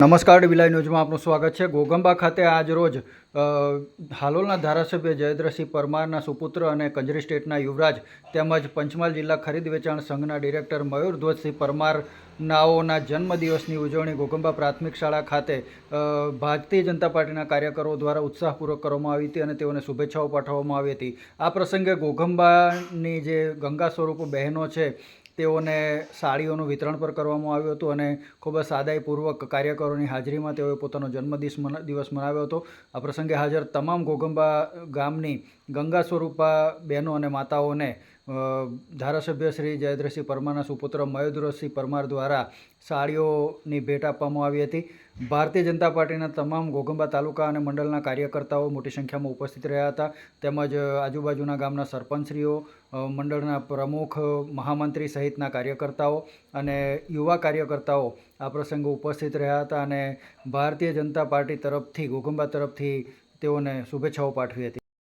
નમસ્કાર વિલાય ન્યૂઝમાં આપનું સ્વાગત છે. ગોગંબા ખાતે આજ રોજ હાલોલના ધારાસભ્ય જયેન્દ્રસિંહ પરમારના સુપુત્ર અને કંજરી સ્ટેટના યુવરાજ તેમજ પંચમહાલ જિલ્લા ખરીદ વેચાણ સંઘના ડિરેક્ટર મયુર ધ્વજસિંહ પરમારનાઓના જન્મદિવસની ઉજવણી ગોગંબા પ્રાથમિક શાળા ખાતે ભારતીય જનતા પાર્ટીના કાર્યકરો દ્વારા ઉત્સાહપૂર્વક કરવામાં આવી હતી અને તેઓને શુભેચ્છાઓ પાઠવવામાં આવી હતી. આ પ્રસંગે ગોગંબાની જે ગંગા સ્વરૂપ બહેનો છે તેઓને સાડીઓનું વિતરણ પણ કરવામાં આવ્યું હતું અને ખૂબ જ સાદાઈપૂર્વક કાર્યકરોની હાજરીમાં તેઓએ પોતાનો જન્મદિવસ દિવસ મનાવ્યો હતો. આ પ્રસંગે હાજર તમામ ઘોઘંબા ગામની ગંગા સ્વરૂપા બહેનો અને માતાઓને ધારાસભ્ય શ્રી જયદ્રસિંહ પરમારના સુપુત્ર મયુદ્રસિંહ પરમાર દ્વારા સાડીઓની ભેટ આપવામાં આવી હતી. ભારતીય જનતા પાર્ટીના તમામ ઘોઘંબા તાલુકા અને મંડળના કાર્યકર્તાઓ મોટી સંખ્યામાં ઉપસ્થિત રહ્યા હતા. તેમજ આજુબાજુના ગામના સરપંચશ્રીઓ મંડળના પ્રમુખ, મહામંત્રી સહિતના કાર્યકર્તાઓ અને યુવા કાર્યકર્તાઓ આ પ્રસંગે ઉપસ્થિત રહ્યા હતા અને ભારતીય જનતા પાર્ટી તરફથી ઘોઘંબા તરફથી તેઓને શુભેચ્છાઓ પાઠવી હતી.